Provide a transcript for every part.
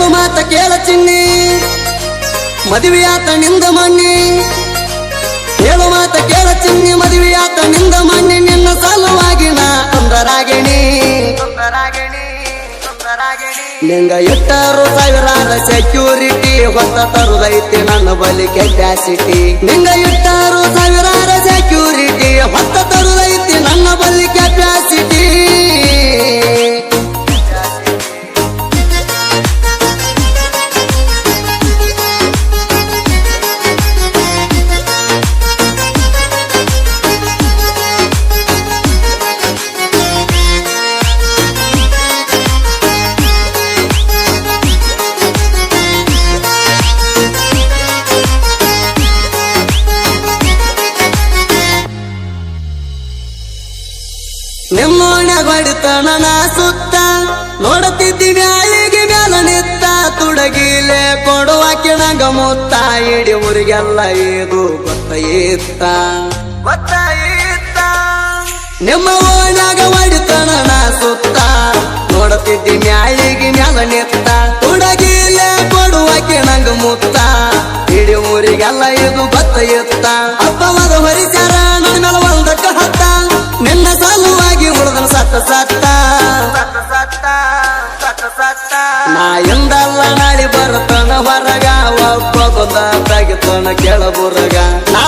ಹೇಳುವ ಮಾತ ಕೇಳ ಚಿನ್ನಿ. ಮದುವೆಯಾತ ನಿಂದ ಮಣ್ಣಿ ಹೇಳುವ ಮಾತ ಕೇಳ ಚಿನ್ನಿ, ಮದುವೆಯಾತ ನಿಂದ ಮಣ್ಣಿ ನಿನ್ನ ಸಲುವಾಗಿ ನಾ ಅಂದರಾಗಿಣಿ ನಿಂಗ ಇಟ್ಟರು ಸಾವಿರಾರ ಸೆಕ್ಯೂರಿಟಿ ಹೊಸ ತರುದೈತಿ ನನ್ನ ಬಲಿ ಕೆಪ್ಯಾಸಿಟಿ ನಿಂಗ ಇಟ್ಟರು ಸಾವಿರಾರ ಸೆಕ್ಯೂರಿಟಿ ಹೊಸ ತರುದೈತಿ ನನ್ನ ಬಲಿ ಕೆಪ್ಯಾಸಿಟಿ ಹೊಡಿತನ ನಾ ಸುತ್ತ. ನೋಡುತ್ತಿದ್ದಿ ಮ್ಯಾಲಿಗೆ ಮ್ಯಾಲ ನಿತ್ತ. ತುಡಗಿಲೆ ಕೊಡುವ ಕಿಣಗ ಮುತ್ತ. ಇಡಿ ಊರಿಗೆಲ್ಲ ಇದು ಗೊತ್ತ ಇತ್ತ. ನಿಮ್ಮ ಓನಾಗ ಹೊಡಿತನ ನಾ ಸುತ್ತ. ನೋಡುತ್ತಿದ್ದಿ ಮ್ಯಾಲಿಗೆ ಮ್ಯಾಲ ನಿತ್ತ. ತುಡಗಿಲೆ ಕೊಡುವ ಕಿಣಗ ಮುತ್ತ. ಇಡಿ ಊರಿಗೆಲ್ಲ ಇದು ಗೊತ್ತ ಎತ್ತ ಅಪ್ಪವಾದ ಹೊರಿಸ್ಯಾರ ನನ್ನ ಮೇಲೆ ಒಂದಕ್ಕ ಹತ್ತ. ನಿನ್ನ ಉಳಿದನ ಸತ್ತ ಸತ್ತ ನಾ ಎಂದಲ್ಲ ನಾಳಿ ಬರ್ತನ ಹೊರಗ ಒಬ್ಬೊಂದ ತೆಗಿತನ ಕೆಳಬುರಗ ನಾ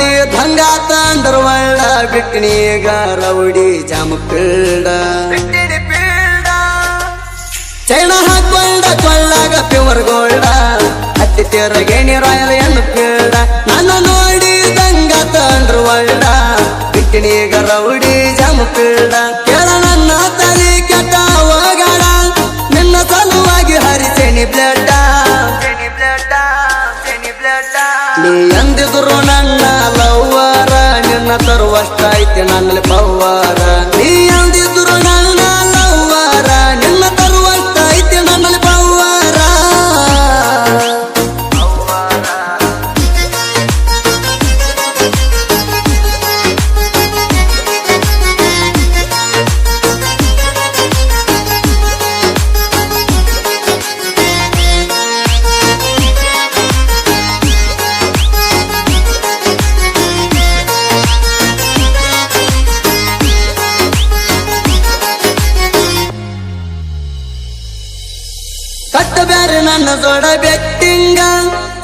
ನನ್ನ ಧಂಗಾತ ದಂಗಾತ ಬಿಟ್ಟಣಿಗ ರೌಡಿ ಜಾಮ ಪೀಡ ಚೈನ ಹಾಕೊಂಡ ಕೊಳ್ಳಾಗ ಪ್ಯೂರ್ ಗೋಲ್ಡ ಅತ್ತಿ ತಿರುಗಿ ಗೇಣಿ ರಾಯಲ್ ಏನು ಪೀಡ ನನ್ನ ನೋಡಿ ಧಂಗಾತ ಅಂದ್ರ ಬಿಟ್ಟಣಿಗ ರೌಡಿ ಜಾಮ ಪೀಡ ಕೇಳ ನನ್ನ ತಲೆ ಕೆಟ್ಟ ಹೋಗಣ ನಿನ್ನ ಸಲುವಾಗಿ ಹರಿತೇನೆ ಬ್ಲಡ್. ಕಟ್ಟ ಬ್ಯಾರೆ ನನ್ನ ಜೋಡ ಬೆಟ್ಟಿಂಗ.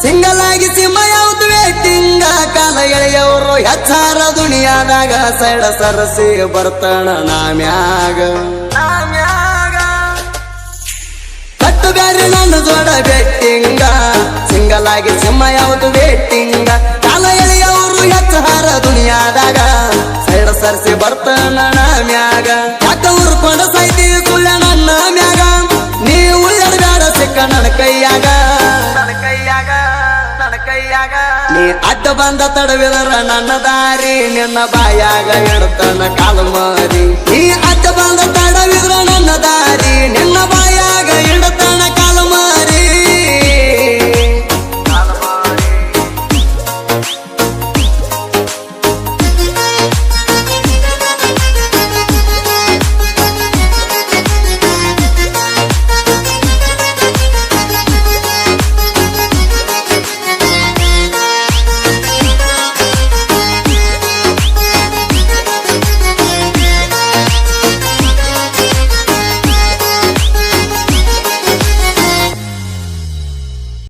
ಸಿಂಗಲ್ ಆಗಿ ಸಿಂಹ ಯಾವ್ದು ಬೆಟ್ಟಿಂಗ ಕಾಲ ಎಳೆಯವರು ಹೆಚ್ಚಾರ ದುನಿಯಾದಾಗ ಸೈಡ ಸರಸಿ ಮ್ಯಾಗ ನಾಮ್ಯಾಗ ಕಟ್ಟು ಬ್ಯಾರೆ ನನ್ನ ಜೋಡ ಬೆಟ್ಟಿಂಗ. ಸಿಂಗಲ್ ಆಗಿ ಸಿಂಹ ಯಾವ್ದು ಬೆಟ್ಟಿಂಗ ಕಾಲ ಎಳೆಯವರು ಹೆಚ್ಚಾರ ದುನಿಯಾದಾಗ ಸೈಡ ಸರಸಿ ಬರ್ತಾಣ ನಾಮ್ಯಾಗ ಕಟ್ಟ ಉರ್ಕೊಂಡ ಸೈತಿ ಸುಳ್ಳ ನನ್ನ ಸಿಕ್ಕ ನನ್ನ ಕೈಯಾಗ ನೀ ಅಡ್ಡ ಬಂದ ತಡವಿದರ ನನ್ನ ದಾರಿ ನಿನ್ನ ಬಾಯಾಗ ಇಡ್ತಾನ ಕಾಲು ಮಾರಿ. ನೀ ಅಡ್ಡ ಬಂದ ತಡವಿದ್ರ ನನ್ನ ದಾರಿ ನಿನ್ನ ಬಾಯಾಗ